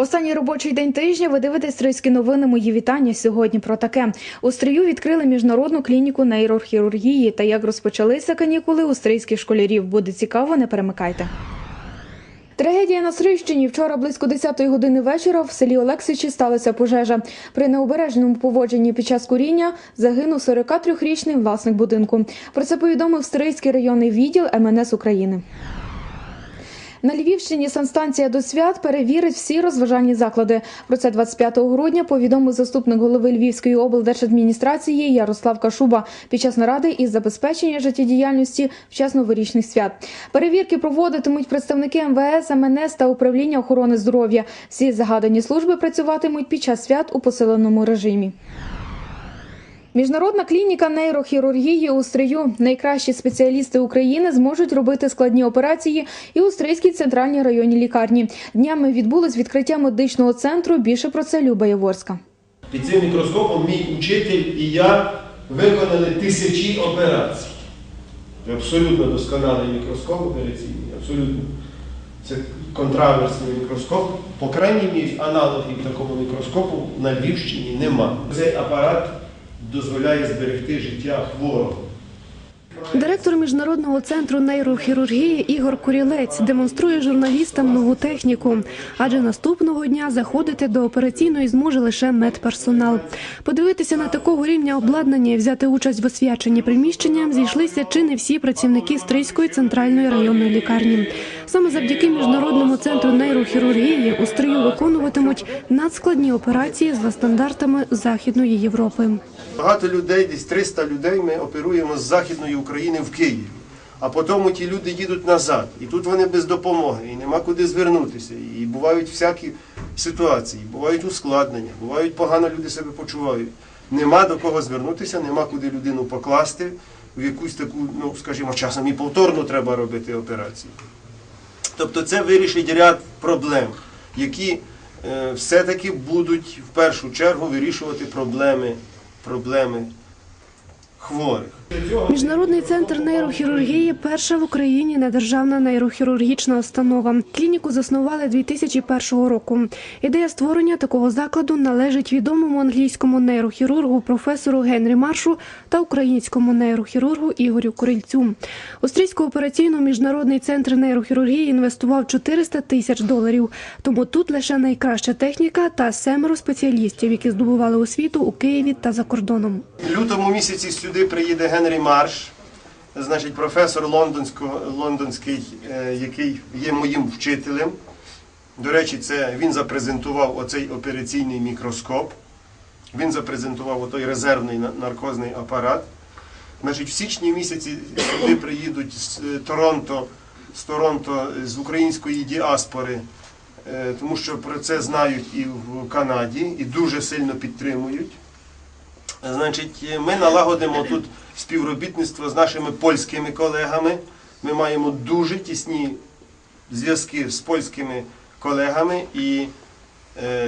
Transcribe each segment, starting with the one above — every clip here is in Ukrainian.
Останній робочий день тижня ви дивитесь стрийські новини. Мої вітання сьогодні про таке. У Стрию відкрили міжнародну клініку нейрохірургії. Та як розпочалися канікули у стрийських школярів. Буде цікаво, не перемикайте. Трагедія на Стрийщині. Вчора близько 10-ї години вечора в селі Олексичі сталася пожежа. При необережному поводженні під час куріння загинув 43-річний власник будинку. Про це повідомив Стрийський районний відділ МНС України. На Львівщині санстанція до свят перевірить всі розважальні заклади. Про це 25 грудня повідомив заступник голови Львівської облдержадміністрації Ярослав Кашуба під час наради із забезпечення життєдіяльності в час новорічних свят. Перевірки проводитимуть представники МВС, МНС та управління охорони здоров'я. Всі загадані служби працюватимуть під час свят у посиленому режимі. Міжнародна клініка нейрохірургії у Стрию. Найкращі спеціалісти України зможуть робити складні операції і у Стрийській центральній районній лікарні. Днями відбулось відкриття медичного центру. Більше про це Люба Яворська. Під цим мікроскопом мій учитель і я виконали тисячі операцій. Абсолютно досконалий мікроскоп операційний, абсолютно. Це контраверсний мікроскоп. По крайній мірі аналогів такого мікроскопу на Львівщині нема. Цей апарат дозволяє зберегти життя хворого. Директор міжнародного центру нейрохірургії Ігор Курілець демонструє журналістам нову техніку, адже наступного дня заходити до операційної зможе лише медперсонал. Подивитися на такого рівня обладнання і взяти участь в освяченні приміщення зійшлися чи не всі працівники Стрийської центральної районної лікарні. Саме завдяки міжнародному центру нейрохірургії у Стрию виконуватимуть надскладні операції за стандартами Західної Європи. Багато людей, десь 300 людей ми оперуємо з Західної України в Києві. А потім ті люди їдуть назад. І тут вони без допомоги, і нема куди звернутися. І бувають всякі ситуації, бувають ускладнення, бувають погано люди себе почувають. Нема до кого звернутися, нема куди людину покласти в якусь таку, ну скажімо, часом і повторно треба робити операцію. Тобто це вирішить ряд проблем, які е, все-таки будуть в першу чергу вирішувати проблеми, проблеми хворих. Міжнародний центр нейрохірургії перша в Україні недержавна нейрохірургічна установа. Клініку заснували 2001 року. Ідея створення такого закладу належить відомому англійському нейрохірургу професору Генрі Маршу та українському нейрохірургу Ігорю Корильцю. Австрійську операційну міжнародний центр нейрохірургії інвестував 400 тисяч доларів. Тому тут лише найкраща техніка та семеро спеціалістів, які здобували освіту у Києві та за кордоном. Лютому місяці сюди приїде Генрі Марш, значить професор лондонський, е, який є моїм вчителем. До речі, це він запрезентував оцей операційний мікроскоп. Він запрезентував отой резервний наркозний апарат. Значить, в січні місяці сюди приїдуть з е, Торонто, з Торонто, з української діаспори, е, тому що про це знають і в Канаді, і дуже сильно підтримують. Значить, ми налагодимо тут співробітництво з нашими польськими колегами. Ми маємо дуже тісні зв'язки з польськими колегами і е,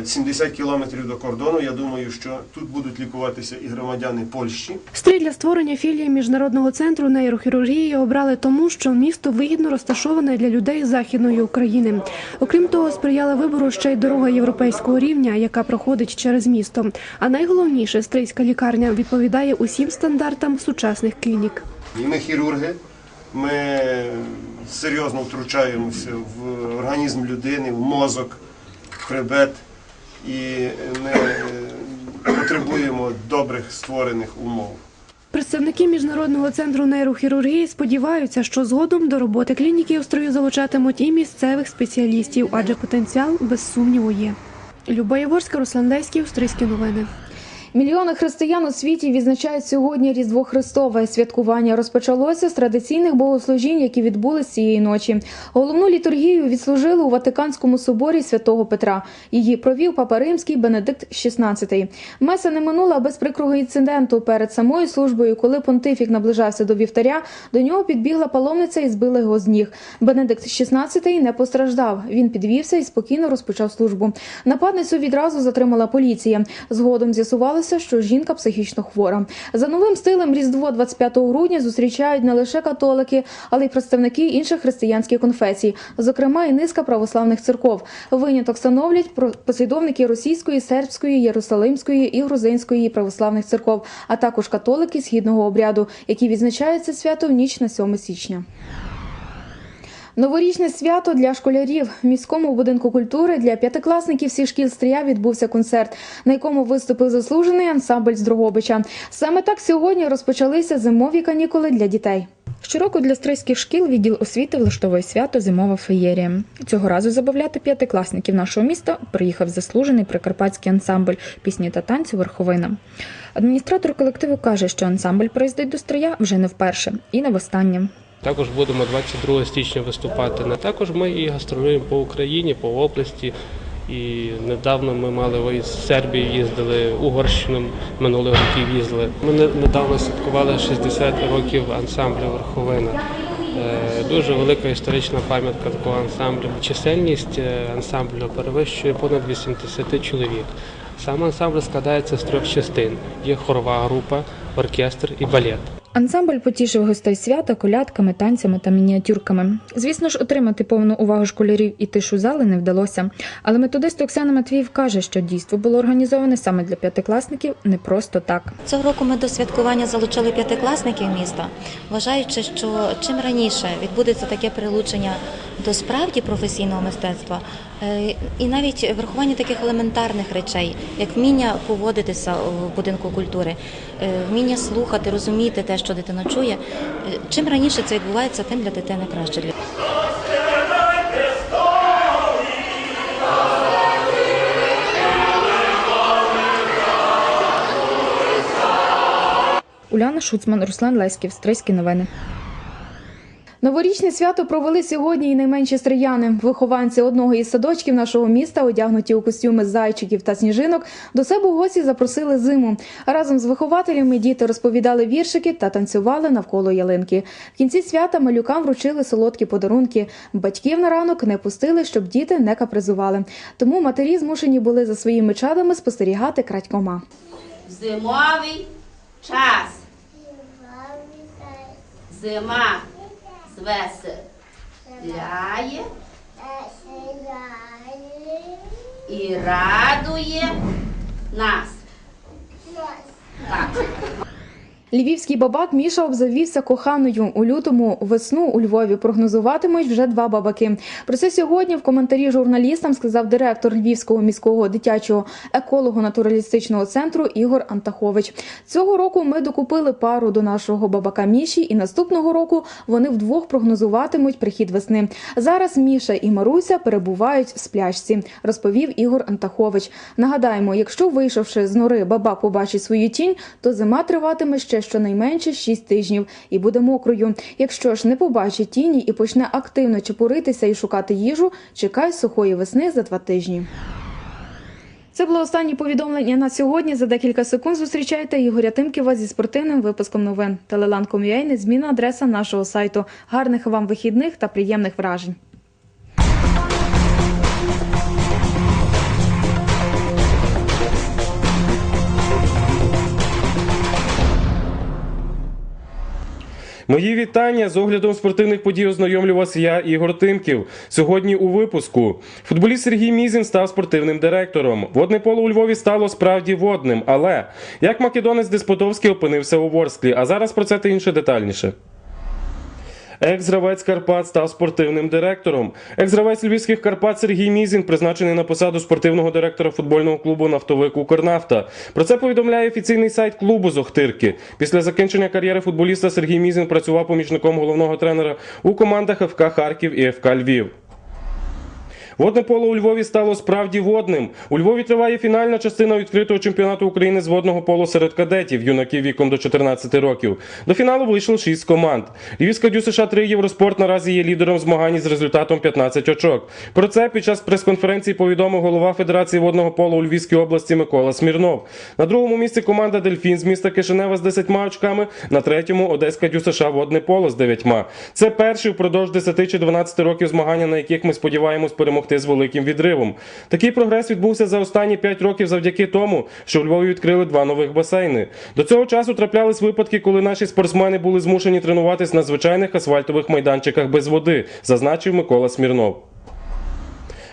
70 кілометрів до кордону. Я думаю, що тут будуть лікуватися і громадяни Польщі. Стрій для створення філії міжнародного центру нейрохірургії обрали тому, що місто вигідно розташоване для людей західної України. Окрім того, сприяла вибору ще й дорога європейського рівня, яка проходить через місто. А найголовніше, стрийська лікарня відповідає усім стандартам сучасних клінік. Ми хірурги, ми серйозно втручаємося в організм людини, в мозок, хребет. І ми е, потребуємо добрих створених умов. Представники міжнародного центру нейрохірургії сподіваються, що згодом до роботи клініки у строю залучатимуть і місцевих спеціалістів, адже потенціал без сумніву є. Люба Яворська, Руслан Леський, Австрійські новини. Мільйони християн у світі відзначають сьогодні Різдво Христове. Святкування розпочалося з традиційних богослужінь, які відбулись цієї ночі. Головну літургію відслужили у Ватиканському соборі святого Петра. Її провів папа римський Бенедикт XVI. Меса не минула без прикрого інциденту перед самою службою, коли понтифік наближався до вівтаря. До нього підбігла паломниця і збила його з ніг. Бенедикт XVI не постраждав. Він підвівся і спокійно розпочав службу. Нападницю відразу затримала поліція. Згодом з'ясувалося, з'ясувалося, що жінка психічно хвора. За новим стилем Різдво 25 грудня зустрічають не лише католики, але й представники інших християнських конфесій, зокрема і низка православних церков. Виняток становлять послідовники російської, сербської, єрусалимської і грузинської православних церков, а також католики східного обряду, які відзначають це свято в ніч на 7 січня. Новорічне свято для школярів в міському будинку культури для п'ятикласників всіх шкіл стрія відбувся концерт, на якому виступив заслужений ансамбль з Дрогобича. Саме так сьогодні розпочалися зимові канікули для дітей. Щороку для стрийських шкіл відділ освіти влаштовує свято Зимова феєрія. Цього разу забавляти п'ятикласників нашого міста приїхав заслужений прикарпатський ансамбль пісні та танцю Верховина. Адміністратор колективу каже, що ансамбль приїздить до Стрия вже не вперше і не востаннє. Також будемо 22 січня виступати. Не також ми і гастролюємо по Україні, по області. І недавно ми мали з Сербії, їздили Угорщину минулих років їздили. Ми недавно святкували 60 років ансамблю Верховина. Е, Дуже велика історична пам'ятка такого ансамблю. Чисельність е, ансамблю перевищує понад 80 чоловік. Сам ансамбль складається з трьох частин: є хорова група, оркестр і балет. Ансамбль потішив гостей свята колядками, танцями та мініатюрками. Звісно ж, отримати повну увагу школярів і тишу зали не вдалося. Але методист Оксана Матвіїв каже, що дійство було організоване саме для п'ятикласників не просто так. Цього року ми до святкування залучили п'ятикласників міста, вважаючи, що чим раніше відбудеться таке прилучення до справді професійного мистецтва, е, і навіть врахування таких елементарних речей, як вміння поводитися в будинку культури, е, вміння слухати, розуміти те, що дитина чує. е, Чим раніше це відбувається, тим для дитини краще. Уляна Шуцман, Руслан Леськів, Стрийські новини. Новорічне свято провели сьогодні і найменші стрияни. Вихованці одного із садочків нашого міста, одягнуті у костюми зайчиків та сніжинок, до себе у гості запросили зиму. Разом з вихователями діти розповідали віршики та танцювали навколо ялинки. В кінці свята малюкам вручили солодкі подарунки. Батьків на ранок не пустили, щоб діти не капризували. Тому матері змушені були за своїми чадами спостерігати крадькома. Зимовий час. Зима звеселяє і радує нас. Так. Львівський бабак Міша обзавівся коханою. У лютому весну у Львові прогнозуватимуть вже два бабаки. Про це сьогодні в коментарі журналістам сказав директор Львівського міського дитячого еколого-натуралістичного центру Ігор Антахович. Цього року ми докупили пару до нашого бабака Міші, і наступного року вони вдвох прогнозуватимуть прихід весни. Зараз Міша і Маруся перебувають в сплячці, розповів Ігор Антахович. Нагадаємо, якщо вийшовши з нори бабак побачить свою тінь, то зима триватиме ще щонайменше 6 тижнів і буде мокрою. Якщо ж не побачить тіні і почне активно чепуритися і шукати їжу, чекай сухої весни за два тижні. Це було останнє повідомлення на сьогодні. За декілька секунд зустрічайте Ігоря Тимківа зі спортивним випуском новин. Телелан.com.ua – незмінна адреса нашого сайту. Гарних вам вихідних та приємних вражень. Мої вітання з оглядом спортивних подій ознайомлю вас я, Ігор Тимків. Сьогодні у випуску футболіст Сергій Мізін став спортивним директором. Водне поло у Львові стало справді водним. Але як македонець Деспотовський опинився у Ворсклі? А зараз про це та інше детальніше. Екс-гравець Карпат став спортивним директором. Екс-гравець львівських Карпат Сергій Мізін призначений на посаду спортивного директора футбольного клубу Нафтовик Укрнафта. Про це повідомляє офіційний сайт клубу з Охтирки. Після закінчення кар'єри футболіста Сергій Мізін працював помічником головного тренера у командах ФК Харків і ФК Львів. Водне поло у Львові стало справді водним. У Львові триває фінальна частина відкритого чемпіонату України з водного поло серед кадетів, юнаків віком до 14 років. До фіналу вийшло 6 команд. Львівська Дю США 3 Євроспорт наразі є лідером змагань з результатом 15 очок. Про це під час прес-конференції повідомив голова Федерації водного поло у Львівській області Микола Смірнов. На другому місці команда Дельфін з міста Кишинева з 10 очками. На третьому Одеська Дю США водне поло з 9. Це перші впродовж 10 чи 12 років змагання, на яких ми сподіваємось перемогти перемогти з великим відривом. Такий прогрес відбувся за останні 5 років завдяки тому, що в Львові відкрили два нових басейни. До цього часу траплялись випадки, коли наші спортсмени були змушені тренуватись на звичайних асфальтових майданчиках без води, зазначив Микола Смірнов.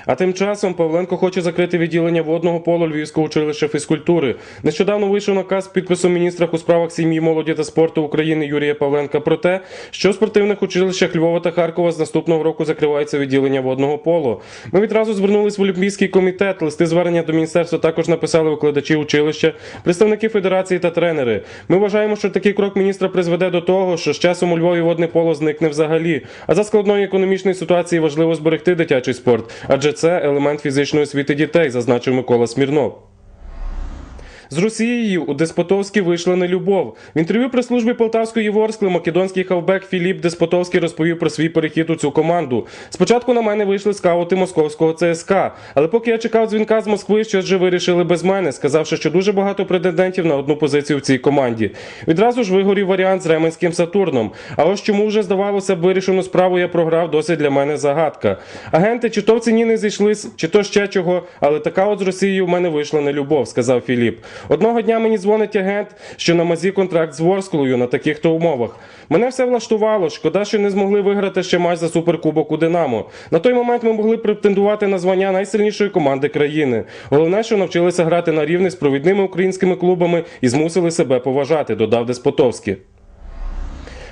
А тим часом Павленко хоче закрити відділення водного полу Львівського училища фізкультури. Нещодавно вийшов наказ з підписом міністра у справах сім'ї, молоді та спорту України Юрія Павленка про те, що в спортивних училищах Львова та Харкова з наступного року закривається відділення водного полу. Ми відразу звернулись в Олімпійський комітет. Листи звернення до міністерства також написали викладачі училища, представники федерації та тренери. Ми вважаємо, що такий крок міністра призведе до того, що з часом у Львові водне поло зникне взагалі. А за складної економічної ситуації важливо зберегти дитячий спорт, адже це елемент фізичної освіти дітей, зазначив Микола Смірнов. З Росією у Деспотовській вийшла нелюбов. В інтерв'ю прес-службі Полтавської Єворскли македонський хавбек Філіп Деспотовський розповів про свій перехід у цю команду. Спочатку на мене вийшли скаути московського ЦСКА, але поки я чекав дзвінка з Москви, щось же вирішили без мене, сказавши, що дуже багато претендентів на одну позицію в цій команді. Відразу ж вигорів варіант з Ременським Сатурном. А ось чому вже здавалося б вирішену справу я програв, досить для мене загадка. Агенти чи то в ціні не зійшлись, чи то ще чого, але така от з Росією в мене вийшла нелюбов, сказав Філіп. Одного дня мені дзвонить агент, що на мазі контракт з Ворсклою на таких то умовах. Мене все влаштувало. Шкода, що не змогли виграти ще матч за суперкубок у Динамо. На той момент ми могли претендувати на звання найсильнішої команди країни. Головне, що навчилися грати на рівні з провідними українськими клубами і змусили себе поважати, додав Деспотовський.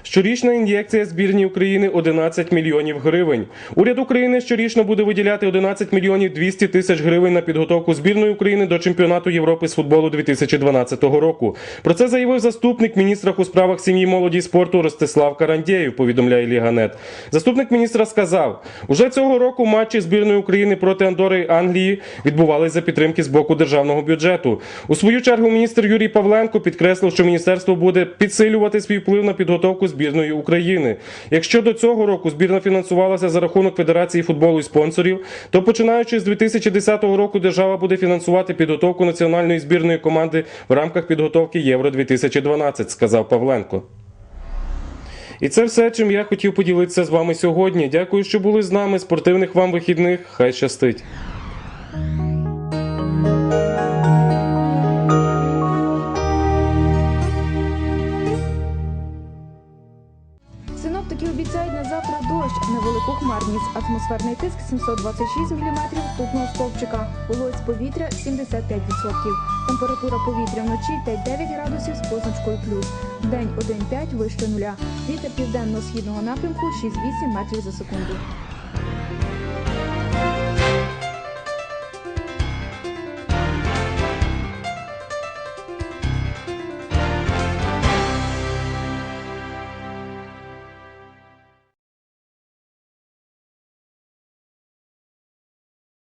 Щорічна ін'єкція збірній України 11 мільйонів гривень. Уряд України щорічно буде виділяти 11 мільйонів 200 тисяч гривень на підготовку збірної України до чемпіонату Європи з футболу 2012 року. Про це заявив заступник міністра у справах сім'ї, молоді і спорту Ростислав Карандєєв, повідомляє Ліганет. Заступник міністра сказав: уже цього року матчі збірної України проти Андори і Англії відбувались за підтримки з боку державного бюджету. У свою чергу міністр Юрій Павленко підкреслив, що міністерство буде підсилювати свій вплив на підготовку збірної України. Якщо до цього року збірна фінансувалася за рахунок Федерації футболу і спонсорів, то починаючи з 2010 року держава буде фінансувати підготовку національної збірної команди в рамках підготовки Євро 2012, сказав Павленко. І це все, чим я хотів поділитися з вами сьогодні. Дякую, що були з нами. Спортивних вам вихідних. Хай щастить. Дощ, невелику хмарність, атмосферний тиск 726 мм ртутного стовпчика, вологість повітря 75%. Температура повітря вночі 5-9 градусів з позначкою плюс. День 1,5 вище нуля. Вітер південно-східного напрямку 6-8 метрів за секунду.